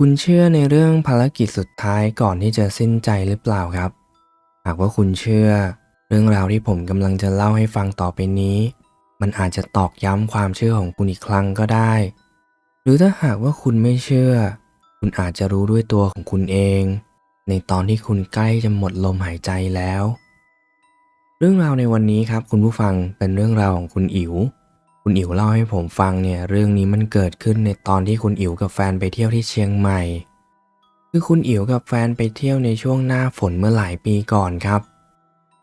คุณเชื่อในเรื่องภารกิจสุดท้ายก่อนที่จะสิ้นใจหรือเปล่าครับ หากว่าคุณเชื่อ เรื่องราวที่ผมกำลังจะเล่าให้ฟังต่อไปนี้ มันอาจจะตอกย้ำความเชื่อของคุณอีกครั้งก็ได้ หรือถ้าหากว่าคุณไม่เชื่อ คุณอาจจะรู้ด้วยตัวของคุณเอง ในตอนที่คุณใกล้จะหมดลมหายใจแล้ว เรื่องราวในวันนี้ครับคุณผู้ฟังเป็นเรื่องราวของคุณอิ๋ว คุณอิ๋วเล่าให้ผมฟังเนี่ยเรื่องนี้มันเกิดขึ้นในตอนที่คุณอิ๋วกับแฟนไปเที่ยวที่เชียงใหม่ คือคุณอิ๋วกับแฟนไปเที่ยวในช่วงหน้าฝนเมื่อหลายปีก่อนครับ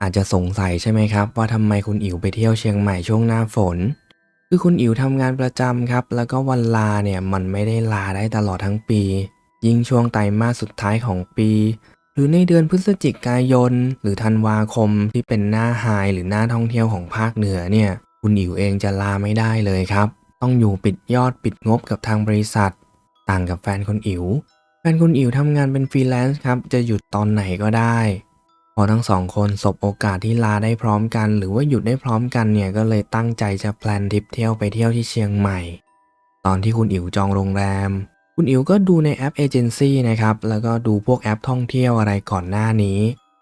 อาจจะสงสัยใช่ไหมครับ ว่าทำไมคุณอิ๋วไปเที่ยวเชียงใหม่ช่วงหน้าฝน คือคุณอิ๋วทำงานประจำครับ แล้วก็วันลาเนี่ยมันไม่ได้ลาได้ตลอดทั้งปี ยิ่งช่วงไตรมาสสุดท้ายของปี หรือในเดือนพฤศจิกายน หรือธันวาคมที่เป็นหน้าไฮหรือหน้าท่องเที่ยวของภาคเหนือเนี่ย คุณอิ๋วเองจะลาไม่ได้เลยครับ ต้องอยู่ปิดยอดปิดงบกับทางบริษัท ต่างกับแฟนคุณอิ๋วแฟนคุณอิ๋วทำงานเป็นฟรีแลนซ์ครับ จะหยุดตอนไหนก็ได้ พอทั้งสองคนสบโอกาสที่ลาได้พร้อมกัน หรือว่าหยุดได้พร้อมกันเนี่ยก็เลยตั้งใจจะแพลนทริปเที่ยวไปเที่ยวที่เชียงใหม่ ตอนที่คุณอิ๋วจองโรงแรม คุณอิ๋วก็ดูในแอปเอเจนซี่นะครับแล้วก็ดูพวกแอปท่องเที่ยวอะไรก่อนหน้านี้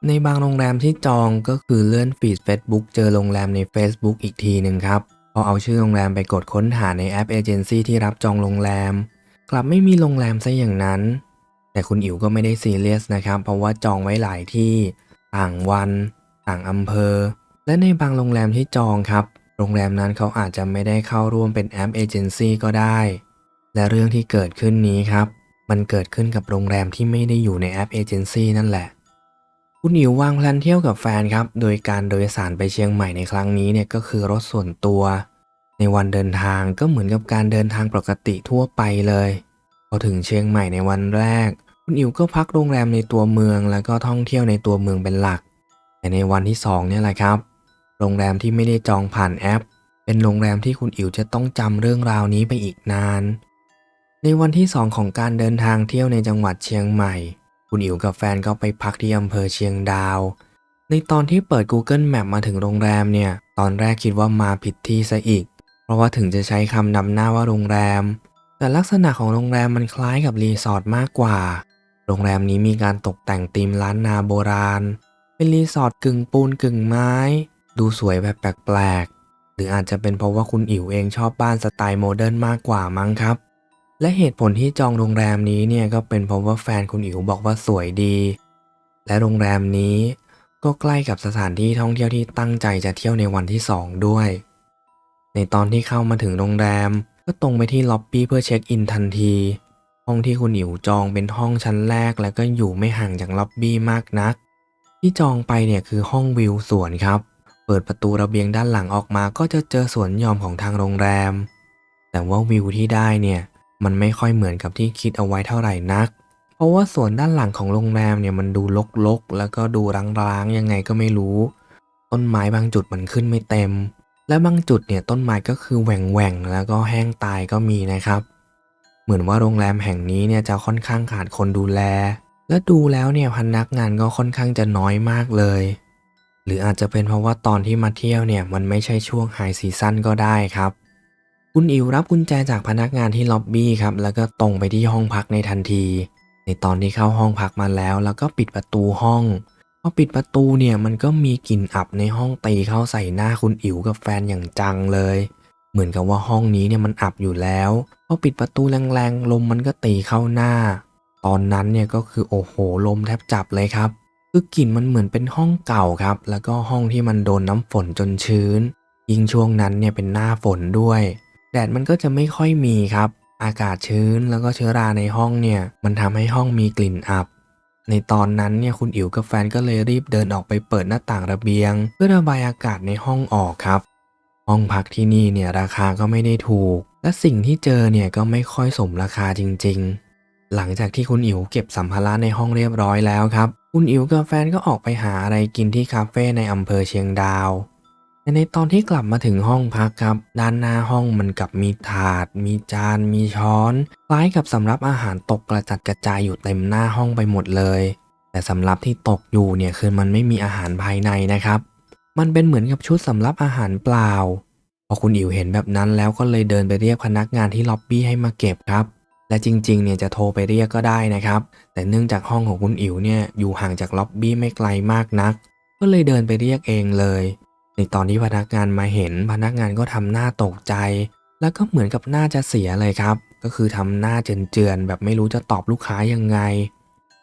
ในบางโรงแรมที่จองก็คือเลื่อนฟีด Facebook เจอโรงแรมใน Facebook อีกทีหนึ่งครับ พอเอาชื่อโรงแรมไปกดค้นหาในแอปเอเจนซี่ที่รับจองโรงแรม กลับไม่มีโรงแรมซะอย่างนั้น แต่คุณอิ๋วก็ไม่ได้ซีเรียสนะครับ เพราะว่าจองไว้หลายที่ ต่างวัน ต่างอำเภอ และในบางโรงแรมที่จองครับ โรงแรมนั้นเขาอาจจะไม่ได้เข้าร่วมเป็นแอปเอเจนซี่ก็ได้ และเรื่องที่เกิดขึ้นนี้ครับ มันเกิดขึ้นกับโรงแรมที่ไม่ได้อยู่ในแอปเอเจนซี่นั่นแหละ คุณอิ๋ววางแพลนเที่ยวกับแฟนครับ โดยการโดยสารไปเชียงใหม่ในครั้งนี้เนี่ยก็คือรถส่วนตัว ในวันเดินทางก็เหมือนกับการเดินทางปกติทั่วไปเลย พอถึงเชียงใหม่ในวันแรก คุณอิ๋วก็พักโรงแรมในตัวเมือง แล้วก็ท่องเที่ยวในตัวเมืองเป็นหลัก แต่ในวันที่สองเนี่ยแหละครับ โรงแรมที่ไม่ได้จองผ่านแอป เป็นโรงแรมที่คุณอิ๋วจะต้องจำเรื่องราวนี้ไปอีกนาน ในวันที่สองของการเดินทางเที่ยวในจังหวัดเชียงใหม่ คุณอิ๋วกับแฟนก็ไปพักที่อำเภอเชียงดาว ในตอนที่เปิด Google Map มาถึงโรงแรมเนี่ย ตอนแรกคิดว่ามาผิดที่ซะอีก เพราะว่าถึงจะใช้คำนำหน้าว่าโรงแรม แต่ลักษณะของโรงแรมมันคล้ายกับรีสอร์ทมากกว่า โรงแรมนี้มีการตกแต่งธีมล้านนาโบราณ เป็นรีสอร์ทกึ่งปูนกึ่งไม้ ดูสวยแบบแปลกๆ หรืออาจจะเป็นเพราะว่าคุณอิ๋วเองชอบบ้านสไตล์โมเดิร์นมากกว่ามั้งครับ และเหตุผลที่จองโรงแรมนี้เนี่ยก็เป็นเพราะว่าแฟนคุณอิ๋วบอกว่าสวยดี และโรงแรมนี้ก็ใกล้กับสถานที่ท่องเที่ยวที่ตั้งใจจะเที่ยวในวันที่สองด้วย ในตอนที่เข้ามาถึงโรงแรม ก็ตรงไปที่ล็อบบี้เพื่อเช็คอินทันที ห้องที่คุณอิ๋วจองเป็นห้องชั้นแรก และก็อยู่ไม่ห่างจากล็อบบี้มากนัก ที่จองไปเนี่ยคือห้องวิวสวนครับ เปิดประตูระเบียงด้านหลังออกมาก็จะเจอสวนหย่อมของทางโรงแรม แต่ว่าวิวที่ได้เนี่ย มันไม่ค่อยเหมือนกับที่คิดเอาไว้เท่าไหร่นัก เพราะว่าส่วนด้านหลังของโรงแรมเนี่ยมันดูรกๆ แล้วก็ดูร้างๆ ยังไงก็ไม่รู้ ต้นไม้บางจุดมันขึ้นไม่เต็ม และบางจุดเนี่ยต้นไม้ก็คือแหว่งๆ แล้วก็แห้งตายก็มีนะครับ เหมือนว่าโรงแรมแห่งนี้เนี่ยจะค่อนข้างขาดคนดูแล และดูแล้วเนี่ยพนักงานก็ค่อนข้างจะน้อยมากเลย หรืออาจจะเป็นเพราะว่าตอนที่มาเที่ยวเนี่ยมันไม่ใช่ช่วงไฮซีซั่นก็ได้ครับ คุณอิวรับกุญแจจากพนักงานที่ล็อบบี้ครับ แล้วก็ตรงไปที่ห้องพักในทันที ในตอนที่เข้าห้องพักมาแล้ว แล้วก็ปิดประตูห้องพอปิดประตูเนี่ยมันก็มีกลิ่นอับในห้องตีเข้าใส่หน้าคุณอิ๋วกับแฟนอย่างจังเลย เหมือนกับว่าห้องนี้เนี่ยมันอับอยู่แล้วพอปิดประตูแรงๆลมมันก็ตีเข้าหน้า ตอนนั้นเนี่ยก็คือโอ้โหลมแทบจับเลยครับ คือกลิ่นมันเหมือนเป็นห้องเก่าครับ แล้วก็ห้องที่มันโดนน้ำฝนจนชื้น ยิ่งช่วงนั้นเนี่ยเป็นหน้าฝนด้วย แดดมันก็จะไม่ค่อยมีครับ อากาศชื้นแล้วก็เชื้อราในห้องเนี่ย มันทำให้ห้องมีกลิ่นอับ ในตอนนั้นเนี่ยคุณอิ๋วกับแฟนก็เลยรีบเดินออกไปเปิดหน้าต่างระเบียง เพื่อระบายอากาศในห้องออกครับ ห้องพักที่นี่เนี่ยราคาก็ไม่ได้ถูก และสิ่งที่เจอเนี่ยก็ไม่ค่อยสมราคาจริง ๆ หลังจากที่คุณอิ๋วเก็บสัมภาระในห้องเรียบร้อยแล้วครับ คุณอิ๋วกับแฟนก็ออกไปหาอะไรกินที่คาเฟ่ในอำเภอเชียงดาว แต่ในตอนที่กลับมาถึงห้องพักครับ ด้านหน้าห้องมันกลับมีถาด มีจาน มีช้อน คล้ายกับสำรับอาหารตกกระจัดกระจายอยู่เต็มหน้าห้องไปหมดเลย แต่สำรับที่ตกอยู่เนี่ยคือมันไม่มีอาหารภายในนะครับ มันเป็นเหมือนกับชุดสำรับอาหารเปล่า พอคุณอิ๋วเห็นแบบนั้นแล้วก็เลยเดินไปเรียกพนักงานที่ล็อบบี้ให้มาเก็บครับ และจริงๆเนี่ยจะโทรไปเรียกก็ได้นะครับ แต่เนื่องจากห้องของคุณอิ๋วเนี่ยอยู่ห่างจากล็อบบี้ไม่ไกลมากนัก ก็เลยเดินไปเรียกเองเลย ในตอนที่พนักงานมาเห็นพนักงานก็ทำหน้าตกใจ แล้วก็เหมือนกับหน้าจะเสียเลยครับ ก็คือทำหน้าเจือนๆแบบไม่รู้จะตอบลูกค้ายังไง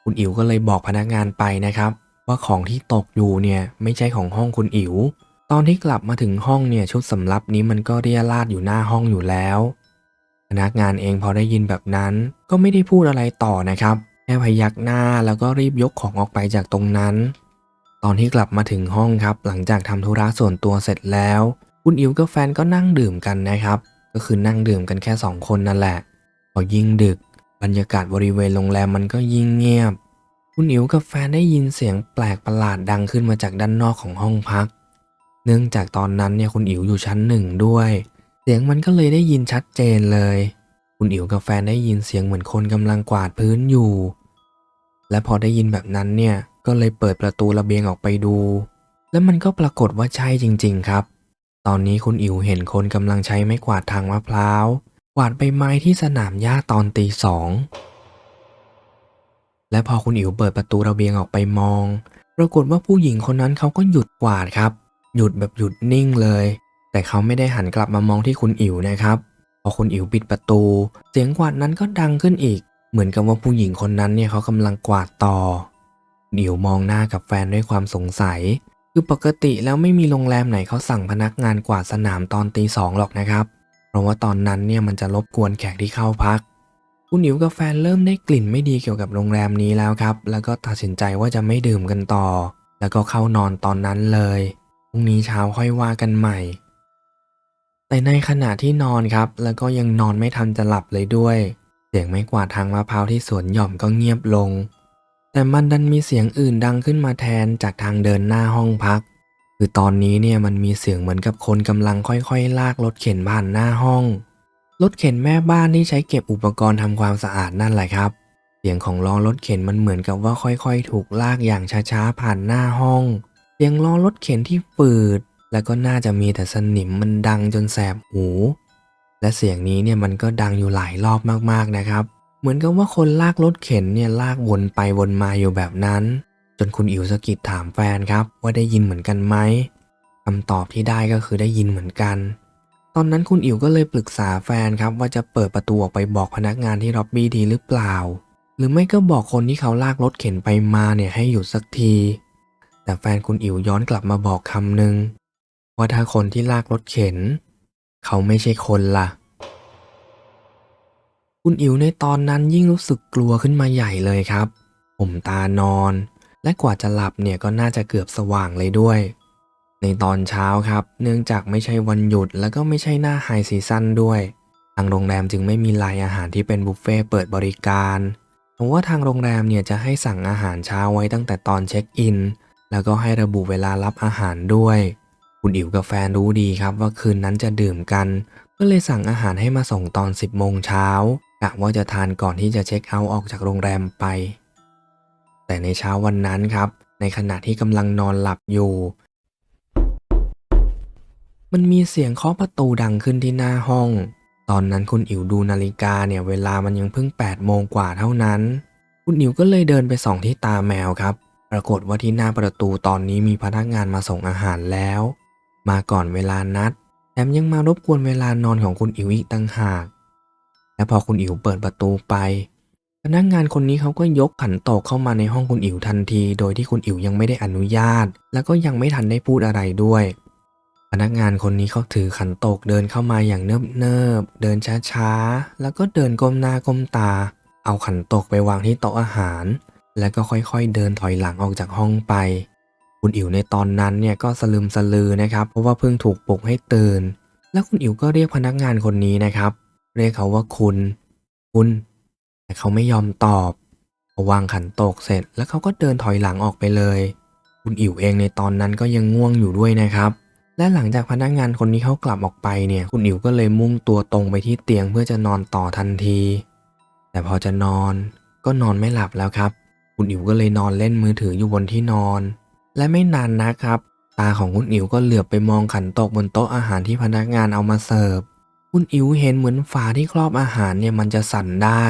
คุณอิ๋วก็เลยบอกพนักงานไปนะครับ ว่าของที่ตกอยู่เนี่ยไม่ใช่ของห้องคุณอิ๋วตอนที่กลับมาถึงห้องเนี่ยชุดสำรับนี้มันก็เรียราดอยู่หน้าห้องอยู่แล้ว พนักงานเองพอได้ยินแบบนั้น ก็ไม่ได้พูดอะไรต่อนะครับแค่พยักหน้าแล้วก็รีบยกของออกไปจากตรงนั้น ตอนที่กลับมาถึงห้องครับ หลังจากทำธุระส่วนตัวเสร็จแล้ว คุณอิ๋วกับแฟนก็นั่งดื่มกันนะครับ ก็คือนั่งดื่มกันแค่สองคนนั่นแหละ พอยิ่งดึก บรรยากาศบริเวณโรงแรมมันก็ยิ่งเงียบ คุณอิ๋วกับแฟนได้ยินเสียงแปลกประหลาดดังขึ้นมาจากด้านนอกของห้องพัก เนื่องจากตอนนั้นเนี่ยคุณอิ๋วอยู่ชั้นหนึ่งด้วย เสียงมันก็เลยได้ยินชัดเจนเลย คุณอิ๋วกับแฟนได้ยินเสียงเหมือนคนกำลังกวาดพื้นอยู่ และพอได้ยินแบบนั้นเนี่ย ก็เลยเปิดประตูระเบียงออกไปดู แล้วมันก็ปรากฏว่าใช่จริง ๆ ครับ ตอนนี้คุณอิ๋วเห็นคนกำลังใช้ไม้กวาดทางมะพร้าวกวาดใบไม้ที่สนามหญ้าตอนตีสองและพอคุณอิ๋วเปิดประตูระเบียงออกไปมอง ปรากฏว่าผู้หญิงคนนั้นเขาก็หยุดกวาดครับ หยุดแบบหยุดนิ่งเลย แต่เขาไม่ได้หันกลับมามองที่คุณอิ๋วนะครับ พอคุณอิ๋วปิดประตู เสียงกวาดนั้นก็ดังขึ้นอีก เหมือนกับว่าผู้หญิงคนนั้นเนี่ยเขากำลังกวาดต่อ ดิวมองหน้ากับแฟนด้วยความสงสัย คือปกติแล้วไม่มีโรงแรมไหนเขาสั่งพนักงานกวาดสนามตอนตีสองหรอกนะครับ เพราะว่าตอนนั้นเนี่ยมันจะรบกวนแขกที่เข้าพัก คุณอิ๋วกับแฟนเริ่มได้กลิ่นไม่ดีเกี่ยวกับโรงแรมนี้แล้วครับ แล้วก็ตัดสินใจว่าจะไม่ดื่มกันต่อ แล้วก็เข้านอนตอนนั้นเลยพรุ่งนี้เช้าค่อยว่ากันใหม่ แต่ในขณะที่นอนครับ แล้วก็ยังนอนไม่ทันจะหลับเลยด้วย เสียงไม้กวาดทางมะพร้าวที่สวนหย่อมก็เงียบลง แต่มันดันมีเสียงอื่นดังขึ้นมาแทนจากทางเดินหน้าห้องพัก คือตอนนี้เนี่ยมันมีเสียงเหมือนกับคนกำลังค่อยๆ ลากรถเข็นผ่านหน้าห้อง รถเข็นแม่บ้านที่ใช้เก็บอุปกรณ์ทำความสะอาดนั่นแหละครับ เสียงของล้อรถเข็นมันเหมือนกับว่าค่อยๆ ถูกลากอย่างช้าๆ ผ่านหน้าห้อง เสียงล้อรถเข็นที่ฝืด แล้วก็น่าจะมีแต่สนิมมันดังจนแสบหู และเสียงนี้เนี่ยมันก็ดังอยู่หลายรอบมากๆนะครับ เหมือนกับว่าคนลากรถเข็นเนี่ยลากวนไปวนมาอยู่แบบนั้น จนคุณอิ๋วสะกิดถามแฟนครับ ว่าได้ยินเหมือนกันไหมคำตอบที่ได้ก็คือได้ยินเหมือนกัน ตอนนั้นคุณอิ๋วก็เลยปรึกษาแฟนครับ ว่าจะเปิดประตูออกไปบอกพนักงานที่ล็อบบี้ดีหรือเปล่า หรือไม่ก็บอกคนที่เขาลากรถเข็นไปมาเนี่ยให้หยุดสักที แต่แฟนคุณอิ๋วย้อนกลับมาบอกคำหนึ่งว่าถ้าคนที่ลากรถเข็น เขาไม่ใช่คนล่ะ คุณอิ๋วในตอนนั้นยิ่งรู้สึกกลัวขึ้นมาใหญ่เลยครับ ผมตานอน และกว่าจะหลับเนี่ยก็น่าจะเกือบสว่างเลยด้วย ในตอนเช้าครับ เนื่องจากไม่ใช่วันหยุดแล้วก็ไม่ใช่หน้าไฮซีซั่นด้วย ทางโรงแรมจึงไม่มีไลน์อาหารที่เป็นบุฟเฟ่เปิดบริการผมว่าทางโรงแรมเนี่ยจะให้สั่งอาหารเช้าไว้ตั้งแต่ตอนเช็คอิน แล้วก็ให้ระบุเวลารับอาหารด้วยคุณอิ๋วกับแฟนรู้ดีครับว่าคืนนั้นจะดื่มกัน ก็เลยสั่งอาหารให้มาส่งตอน 10โมงเช้า กะว่าจะทานก่อนที่จะเช็คเอาท์ออกจากโรงแรมไป แต่ในเช้าวันนั้นครับ ในขณะที่กำลังนอนหลับอยู่ มันมีเสียงเคาะประตูดังขึ้นที่หน้าห้อง ตอนนั้นคุณอิ๋วดูนาฬิกาเนี่ยเวลามันยังเพิ่ง8โมงกว่าเท่านั้น คุณอิ๋วก็เลยเดินไปส่องที่ตาแมวครับ ปรากฏว่าที่หน้าประตูตอนนี้มีพนักงานมาส่งอาหารแล้ว มาก่อนเวลานัดแถมยังมารบกวนเวลานอนของคุณอิ๋วอีกตั้งหาก และพอคุณอิ๋วเปิดประตูไป พนักงานคนนี้เขาก็ยกขันโตกเข้ามาในห้องคุณอิ๋วทันที โดยที่คุณอิ๋วยังไม่ได้อนุญาต แล้วก็ยังไม่ทันได้พูดอะไรด้วย พนักงานคนนี้เขาถือขันโตกเดินเข้ามาอย่างเนิบๆเดินช้าๆ แล้วก็เดินก้มหน้าก้มตา เอาขันโตกไปวางที่โต๊ะอาหาร แล้วก็ค่อยๆ เดินถอยหลังออกจากห้องไป คุณอิ๋วในตอนนั้นเนี่ยก็สลึมสลือนะครับ เพราะว่าเพิ่งถูกปลุกให้ตื่น แล้วคุณอิ๋วก็เรียกพนักงานคนนี้นะครับ เรียกเขาว่าคุณ คุณ แต่เขาไม่ยอมตอบพอวางขันโตกเสร็จ แล้วเขาก็เดินถอยหลังออกไปเลย คุณอิ๋วเองในตอนนั้นก็ยังง่วงอยู่ด้วยนะครับ และหลังจากพนักงานคนนี้เขากลับออกไปเนี่ย คุณอิ๋วก็เลยมุ่งตัวตรงไปที่เตียงเพื่อจะนอนต่อทันที แต่พอจะนอนก็นอนไม่หลับแล้วครับ คุณอิ๋วก็เลยนอนเล่นมือถืออยู่บนที่นอน และไม่นานนะครับ ตาของคุณอิ๋วก็เหลือบไปมองขันตกบนโต๊ะอาหารที่พนักงานเอามาเสิร์ฟ คุณอิ๋วเห็นเหมือนฝาที่ครอบอาหารเนี่ยมันจะสั่นได้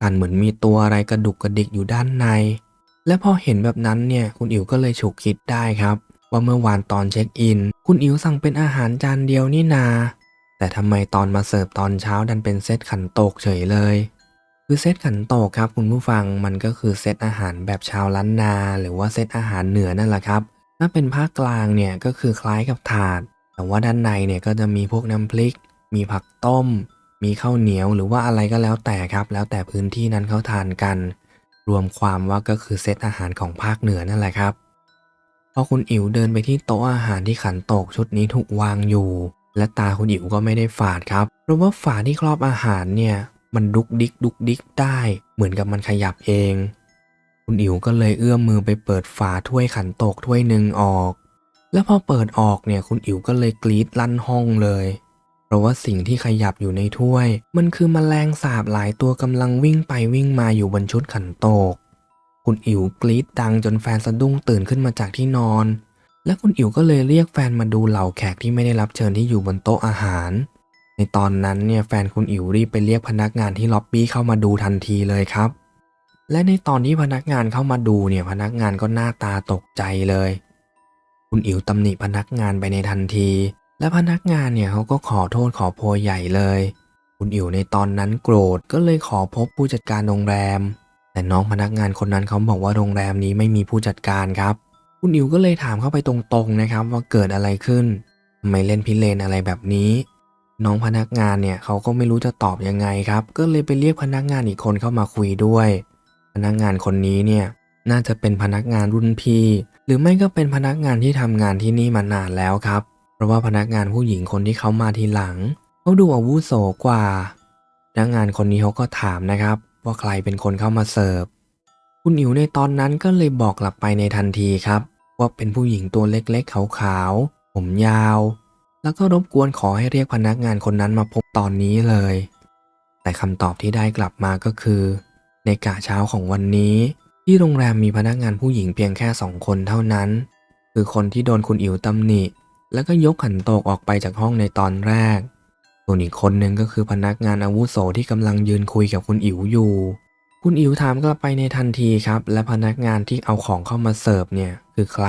สั่นเหมือนมีตัวอะไรกระดุกกระดิกอยู่ด้านใน และพอเห็นแบบนั้นเนี่ยคุณอิ๋วก็เลยฉุกคิดได้ครับ ว่าเมื่อวานตอนเช็คอิน คุณอิ๋วสั่งเป็นอาหารจานเดียวนี่นา แต่ทำไมตอนมาเสิร์ฟตอนเช้าดันเป็นเซตขันโตกเฉยเลยคือเซตขันโตกครับคุณผู้ฟังมันก็คือเซตอาหารแบบชาวล้านนา หรือว่าเซตอาหารเหนือนั่นแหละครับ ถ้าเป็นภาคกลางเนี่ยก็คือคล้ายกับถาด แต่ว่าด้านในเนี่ยก็จะมีพวกน้ำพริก มีผักต้ม มีข้าวเหนียวหรือว่าอะไรก็แล้วแต่ครับ แล้วแต่พื้นที่นั้นเขาทานกัน รวมความว่าก็คือเซตอาหารของภาคเหนือนั่นแหละครับ พอคุณอิ๋วเดินไปที่โต๊ะอาหารที่ขันโตกชุดนี้ถูกวางอยู่ และตาคุณอิ๋วก็ไม่ได้ฝาดครับเพราะว่าฝาที่ครอบอาหารเนี่ยมันดุกดิกดุกดิกได้ เหมือนกับมันขยับเอง คุณอิ๋วก็เลยเอื้อมมือไปเปิดฝาถ้วยขันโตกถ้วยหนึ่งออก แล้วพอเปิดออกเนี่ยคุณอิ๋วก็เลยกรีดลั่นห้องเลย เพราะว่าสิ่งที่ขยับอยู่ในถ้วย มันคือมแมลงสาบหลายตัวกำลังวิ่งไปวิ่งมาอยู่บนชุดขันโตก คุณอิ๋วกรีดดังจนแฟนสะดุ้งตื่นขึ้นมาจากที่นอน และคุณอิ๋วก็เลยเรียกแฟนมาดูเหล่าแขกที่ไม่ได้รับเชิญที่อยู่บนโต๊ะอาหาร ในตอนนั้นเนี่ยแฟนคุณอิ๋วรีบไปเรียกพนักงานที่ล็อบบี้เข้ามาดูทันทีเลยครับ และในตอนที่พนักงานเข้ามาดูเนี่ยพนักงานก็หน้าตาตกใจเลย คุณอิ๋วตำหนิพนักงานไปในทันที และพนักงานเนี่ยเขาก็ขอโทษขอโพยใหญ่เลย คุณอิ๋วในตอนนั้นโกรธก็เลยขอพบผู้จัดการโรงแรม แต่น้องพนักงานคนนั้นเขาบอกว่าโรงแรมนี้ไม่มีผู้จัดการครับ คุณอิ๋วก็เลยถามเข้าไปตรงๆนะครับ ว่าเกิดอะไรขึ้นทำไมเล่นพิเรนอะไรแบบนี้ น้องพนักงานเนี่ยเขาก็ไม่รู้จะตอบยังไงครับ ก็เลยไปเรียกพนักงานอีกคนเข้ามาคุยด้วย พนักงานคนนี้เนี่ยน่าจะเป็นพนักงานรุ่นพี่ หรือไม่ก็เป็นพนักงานที่ทำงานที่นี่มานานแล้วครับ เพราะว่าพนักงานผู้หญิงคนที่เขามาทีหลังเขาดูอาวุโสกว่า พนักงานคนนี้เขาก็ถามนะครับ ว่าใครเป็นคนเข้ามาเสิร์ฟ คุณอิ๋วในตอนนั้นก็เลยบอกกลับไปในทันทีครับ ว่าเป็นผู้หญิงตัวเล็กๆ ขาวๆ ผมยาว แล้วก็รบกวนขอให้เรียกพนักงานคนนั้นมาพบตอนนี้เลย แต่คำตอบที่ได้กลับมาก็คือ ในกะเช้าของวันนี้ ที่โรงแรมมีพนักงานผู้หญิงเพียงแค่สองคนเท่านั้น คือคนที่โดนคุณอิ๋วตำหนิ แล้วก็ยกขันโตกออกไปจากห้องในตอนแรก ส่วนอีกคนหนึ่งก็คือพนักงานอาวุโสที่กำลังยืนคุยกับคุณอิ๋วอยู่ คุณอิ๋วถามกลับไปในทันทีครับ และพนักงานที่เอาของเข้ามาเสิร์ฟเนี่ยคือใคร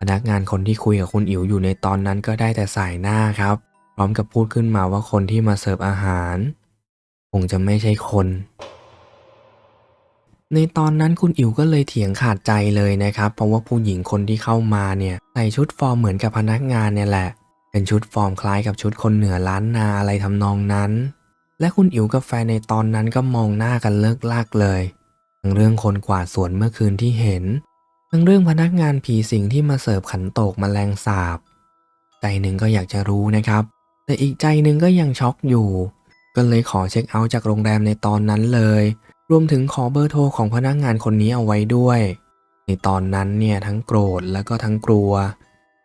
พนักงานคนที่คุยกับคุณอิ๋วอยู่ในตอนนั้นก็ได้แต่สายหน้าครับ พร้อมกับพูดขึ้นมาว่าคนที่มาเสิร์ฟอาหาร คงจะไม่ใช่คน ในตอนนั้นคุณอิ๋วก็เลยเถียงขาดใจเลยนะครับ เพราะว่าผู้หญิงคนที่เข้ามาเนี่ยใส่ชุดฟอร์มเหมือนกับพนักงานเนี่ยแหละ เป็นชุดฟอร์มคล้ายกับชุดคนเหนือล้านนาอะไรทำนองนั้น และคุณอิ๋วกับแฟนในตอนนั้นก็มองหน้ากันเลิกลากเลยทั้งเรื่องคนกวาดสวนเมื่อคืนที่เห็น ทั้งเรื่องพนักงานผีสิงที่มาเสิร์ฟขันโตกมแมลงสาบ ใจหนึ่งก็อยากจะรู้นะครับ แต่อีกใจหนึ่งก็ยังช็อกอยู่ ก็เลยขอเช็คเอาท์จากโรงแรมในตอนนั้นเลย รวมถึงขอเบอร์โทรของพนักงานคนนี้เอาไว้ด้วย ในตอนนั้นเนี่ยทั้งโกรธแล้วก็ทั้งกลัว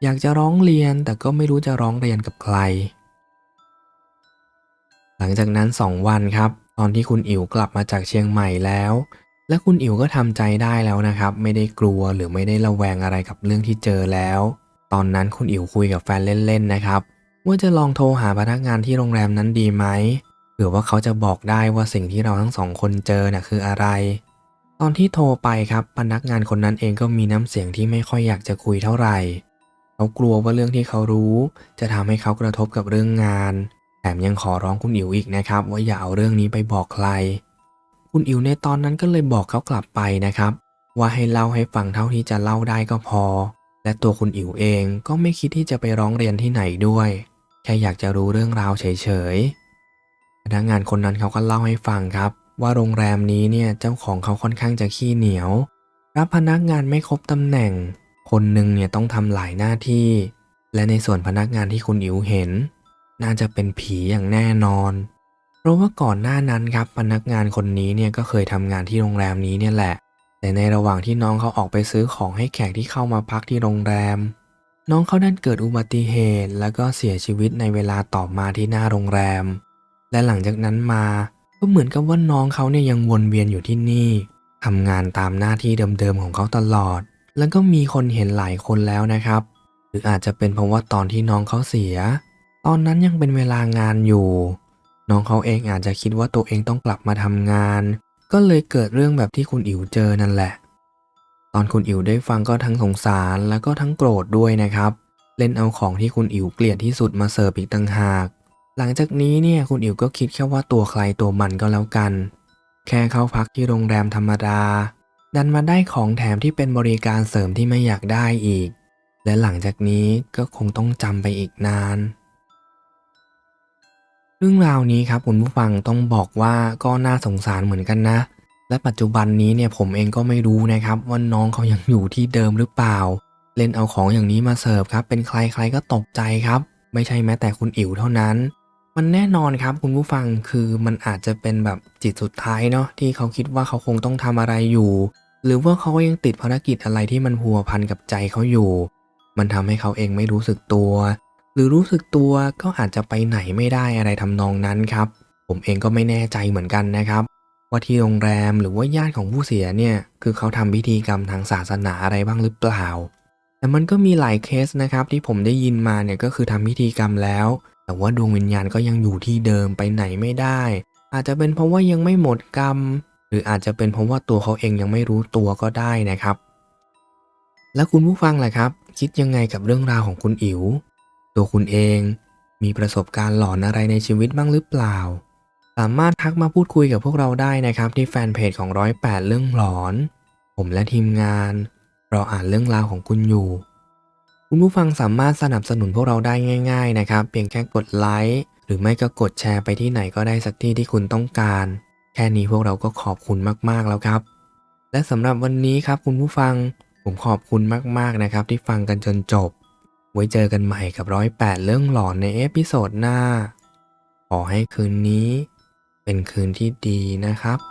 อยากจะร้องเรียนแต่ก็ไม่รู้จะร้องเรียนกับใคร หลังจากนั้น2วันครับ ตอนที่คุณอิ๋วกลับมาจากเชียงใหม่แล้ว และคุณอิ๋วก็ทำใจได้แล้วนะครับ ไม่ได้กลัวหรือไม่ได้ระแวงอะไรกับเรื่องที่เจอแล้ว ตอนนั้นคุณอิ๋วคุยกับแฟนเล่นๆนะครับว่าจะลองโทรหาพนักงานที่โรงแรมนั้นดีไหม เผื่อว่าเขาจะบอกได้ว่าสิ่งที่เราทั้งสองคนเจอน่ะคืออะไร ตอนที่โทรไปครับพนักงานคนนั้นเองก็มีน้ำเสียงที่ไม่ค่อยอยากจะคุยเท่าไหร่เขากลัวว่าเรื่องที่เขารู้ จะทำให้เขากระทบกับเรื่องงาน แถมยังขอร้องคุณอิ๋วอีกนะครับ ว่าอย่าเอาเรื่องนี้ไปบอกใคร คุณอิ๋วในตอนนั้นก็เลยบอกเขากลับไปนะครับ ว่าให้เล่าให้ฟังเท่าที่จะเล่าได้ก็พอ และตัวคุณอิ๋วเองก็ไม่คิดที่จะไปร้องเรียนที่ไหนด้วยแค่อยากจะรู้เรื่องราวเฉยๆ พนักงานคนนั้นเขาก็เล่าให้ฟังครับ ว่าโรงแรมนี้เนี่ยเจ้าของเขาค่อนข้างจะขี้เหนียว รับพนักงานไม่ครบตำแหน่ง คนหนึ่งเนี่ยต้องทำหลายหน้าที่ และในส่วนพนักงานที่คุณอิ๋วเห็น น่าจะเป็นผีอย่างแน่นอน เพราะว่าก่อนหน้านั้นครับพนักงานคนนี้เนี่ยก็เคยทำงานที่โรงแรมนี้เนี่ยแหละ แต่ในระหว่างที่น้องเขาออกไปซื้อของให้แขกที่เข้ามาพักที่โรงแรม น้องเขาดันเกิดอุบัติเหตุ แล้วก็เสียชีวิตในเวลาต่อมาที่หน้าโรงแรม และหลังจากนั้นมาก็เหมือนกับว่าน้องเขาเนี่ยยังวนเวียนอยู่ที่นี่ทำงานตามหน้าที่เดิมๆของเขาตลอด แล้วก็มีคนเห็นหลายคนแล้วนะครับ หรืออาจจะเป็นเพราะว่าตอนที่น้องเขาเสีย ตอนนั้นยังเป็นเวลางานอยู่ น้องเขาเองอาจจะคิดว่าตัวเองต้องกลับมาทำงาน ก็เลยเกิดเรื่องแบบที่คุณอิ๋วเจอนั่นแหละ ตอนคุณอิ๋วได้ฟังก็ทั้งสงสารแล้วก็ทั้งโกรธด้วยนะครับ เล่นเอาของที่คุณอิ๋วเกลียดที่สุดมาเสิร์ฟอีกต่างหาก หลังจากนี้เนี่ยคุณอิ๋วก็คิดแค่ว่าตัวใครตัวมันก็แล้วกัน แค่เข้าพักที่โรงแรมธรรมดา ดันมาได้ของแถมที่เป็นบริการเสริมที่ไม่อยากได้อีก และหลังจากนี้ก็คงต้องจำไปอีกนาน เรื่องราวนี้ครับคุณผู้ฟังต้องบอกว่าก็น่าสงสารเหมือนกันนะ และปัจจุบันนี้เนี่ยผมเองก็ไม่รู้นะครับว่าน้องเขายังอยู่ที่เดิมหรือเปล่า เล่นเอาของอย่างนี้มาเสิร์ฟครับ เป็นใครใครก็ตกใจครับไม่ใช่แม้แต่คุณอิ๋วเท่านั้น มันแน่นอนครับคุณผู้ฟังคือมันอาจจะเป็นแบบจิตสุดท้ายเนาะที่เขาคิดว่าเขาคงต้องทำอะไรอยู่ หรือว่าเขายังติดภารกิจอะไรที่มันพัวพันกับใจเขาอยู่ มันทำให้เขาเองไม่รู้สึกตัว หรือรู้สึกตัวก็อาจจะไปไหนไม่ได้อะไรทำนองนั้นครับ ผมเองก็ไม่แน่ใจเหมือนกันนะครับ ว่าที่โรงแรมหรือว่าญาติของผู้เสียเนี่ยคือเขาทำพิธีกรรมทางศาสนาอะไรบ้างหรือเปล่า แต่มันก็มีหลายเคสนะครับที่ผมได้ยินมาเนี่ยก็คือทำพิธีกรรมแล้ว แต่ว่าดวงวิญญาณก็ยังอยู่ที่เดิมไปไหนไม่ได้ อาจจะเป็นเพราะว่ายังไม่หมดกรรม หรืออาจจะเป็นเพราะว่าตัวเขาเองยังไม่รู้ตัวก็ได้นะครับ แล้วคุณผู้ฟังล่ะครับ คิดยังไงกับเรื่องราวของคุณอิ๋วตัวคุณเองมีประสบการณ์หลอนอะไรในชีวิตบ้างหรือเปล่า สามารถทักมาพูดคุยกับพวกเราได้นะครับ ที่แฟนเพจของร้อยแปดเรื่องหลอน ผมและทีมงานรออ่านเรื่องราวของคุณอยู่ คุณผู้ฟังสามารถสนับสนุนพวกเราได้ง่าย ๆ นะครับ เพียงแค่กดไลค์หรือไม่ก็กดแชร์ไปที่ไหนก็ได้สักที่ที่คุณต้องการ แค่นี้พวกเราก็ขอบคุณมากๆแล้วครับ และสำหรับวันนี้ครับคุณผู้ฟังผมขอบคุณมากๆนะครับที่ฟังกันจนจบ ไว้เจอกันใหม่กับร้อยแปดเรื่องหลอนในเอพิโซดหน้า ขอให้คืนนี้ เป็นคืนที่ดีนะครับ